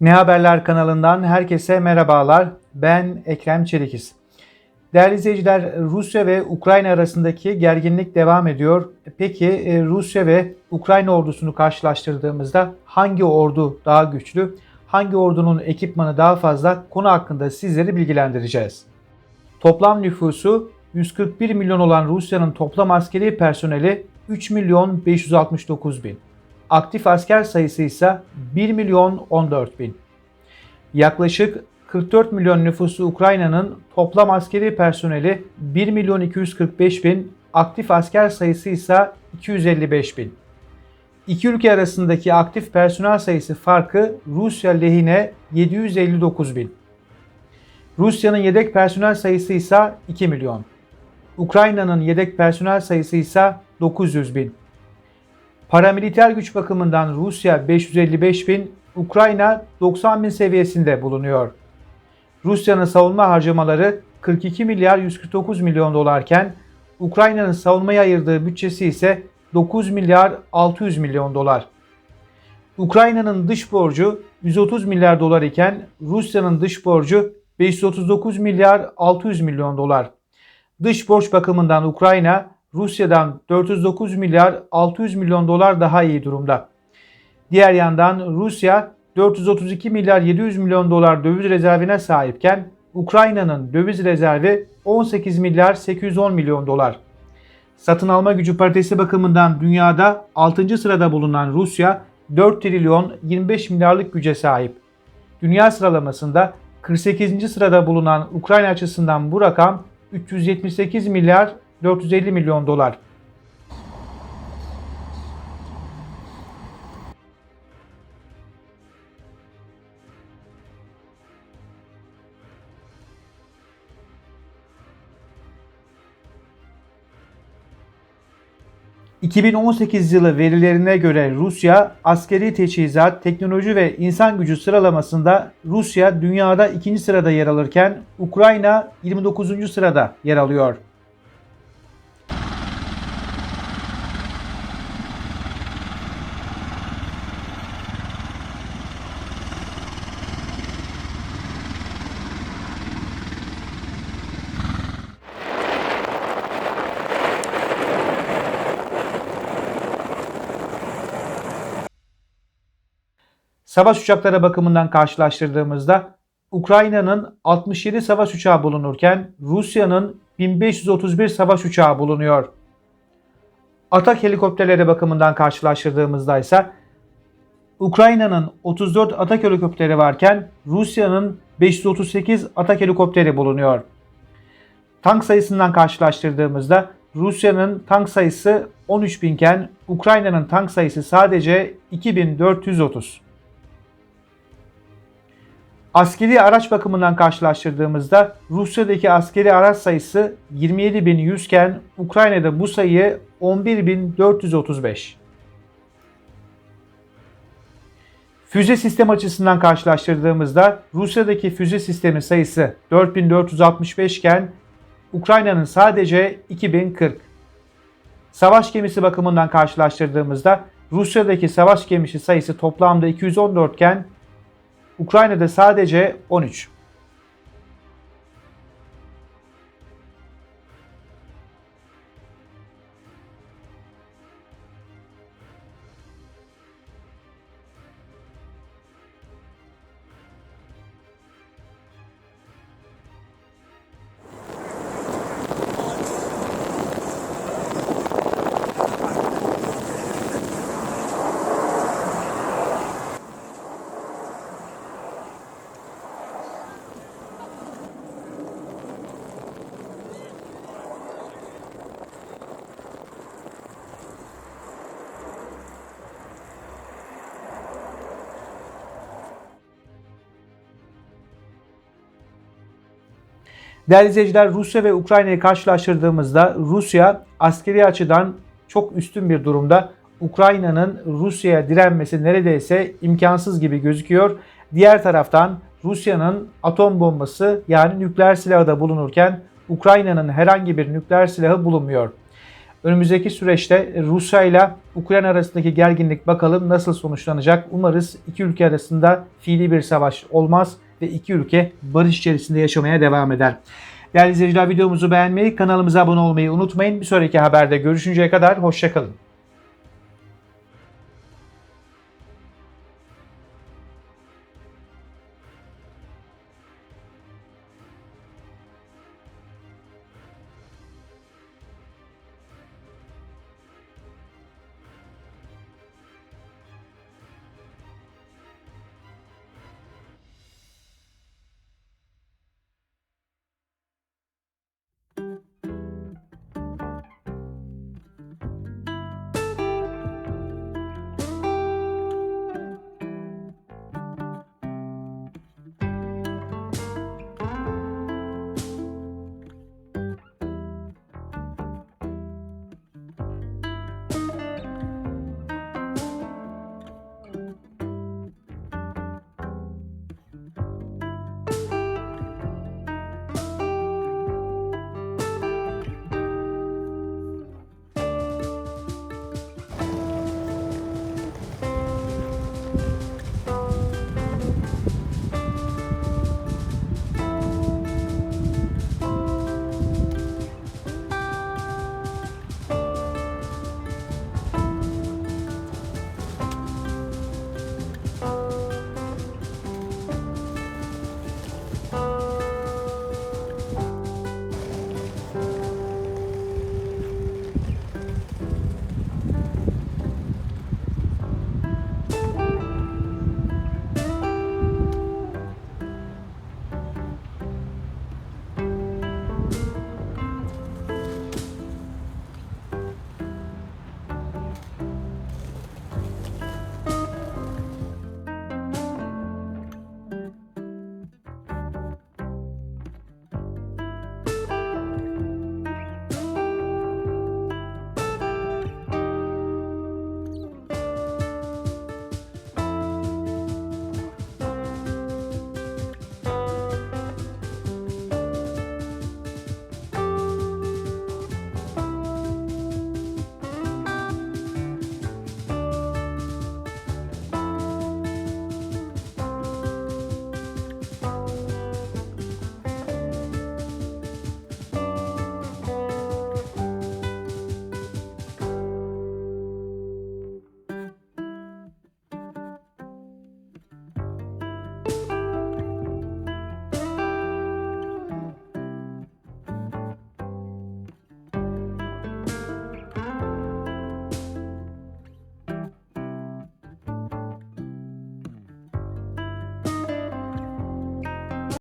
Ne Haberler kanalından herkese merhabalar. Ben Ekrem Çelikiz. Değerli izleyiciler, Rusya ve Ukrayna arasındaki gerginlik devam ediyor. Peki e, Rusya ve Ukrayna ordusunu karşılaştırdığımızda hangi ordu daha güçlü? Hangi ordunun ekipmanı daha fazla? Konu hakkında sizleri bilgilendireceğiz. Toplam nüfusu 141 milyon olan Rusya'nın toplam askeri personeli 3 milyon 569 bin. Aktif asker sayısı ise 1 milyon 14 bin. Yaklaşık 44 milyon nüfusu Ukrayna'nın toplam askeri personeli 1 milyon 245 bin, aktif asker sayısı ise 255 bin. İki ülke arasındaki aktif personel sayısı farkı Rusya lehine 759 bin. Rusya'nın yedek personel sayısı ise 2 milyon. Ukrayna'nın yedek personel sayısı ise 900 bin. Paramiliter güç bakımından Rusya 555 bin, Ukrayna 90 bin seviyesinde bulunuyor. Rusya'nın savunma harcamaları 42 milyar 149 milyon dolarken Ukrayna'nın savunmaya ayırdığı bütçesi ise 9 milyar 600 milyon dolar. Ukrayna'nın dış borcu 130 milyar dolar iken Rusya'nın dış borcu 539 milyar 600 milyon dolar. Dış borç bakımından Ukrayna Rusya'dan 409 milyar 600 milyon dolar daha iyi durumda. Diğer yandan Rusya 432 milyar 700 milyon dolar döviz rezervine sahipken Ukrayna'nın döviz rezervi 18 milyar 810 milyon dolar. Satın alma gücü paritesi bakımından dünyada 6. sırada bulunan Rusya 4 trilyon 25 milyarlık güce sahip. Dünya sıralamasında 48. sırada bulunan Ukrayna açısından bu rakam 378 milyar 450 milyon dolar. ...2018 yılı verilerine göre Rusya askeri teçhizat, teknoloji ve insan gücü sıralamasında Rusya dünyada ikinci sırada yer alırken Ukrayna 29. sırada yer alıyor. Savaş uçakları bakımından karşılaştırdığımızda Ukrayna'nın 67 savaş uçağı bulunurken Rusya'nın 1531 savaş uçağı bulunuyor. Atak helikopterleri bakımından karşılaştırdığımızda ise Ukrayna'nın 34 atak helikopteri varken Rusya'nın 538 atak helikopteri bulunuyor. Tank sayısından karşılaştırdığımızda Rusya'nın tank sayısı 13.000 iken Ukrayna'nın tank sayısı sadece 2430. Askeri araç bakımından karşılaştırdığımızda Rusya'daki askeri araç sayısı 27.100 iken Ukrayna'da bu sayı 11.435. Füze sistem açısından karşılaştırdığımızda Rusya'daki füze sistemi sayısı 4465 iken Ukrayna'nın sadece 2040. Savaş gemisi bakımından karşılaştırdığımızda Rusya'daki savaş gemisi sayısı toplamda 214 iken Ukrayna'da sadece 13. Değerli izleyiciler Rusya ve Ukrayna'yı karşılaştırdığımızda Rusya askeri açıdan çok üstün bir durumda. Ukrayna'nın Rusya'ya direnmesi neredeyse imkansız gibi gözüküyor. Diğer taraftan Rusya'nın atom bombası yani nükleer silahı da bulunurken Ukrayna'nın herhangi bir nükleer silahı bulunmuyor. Önümüzdeki süreçte Rusya ile Ukrayna arasındaki gerginlik bakalım nasıl sonuçlanacak. Umarız iki ülke arasında fiili bir savaş olmaz ve iki ülke barış içerisinde yaşamaya devam eder. Değerli izleyiciler videomuzu beğenmeyi, kanalımıza abone olmayı unutmayın. Bir sonraki haberde görüşünceye kadar hoşçakalın.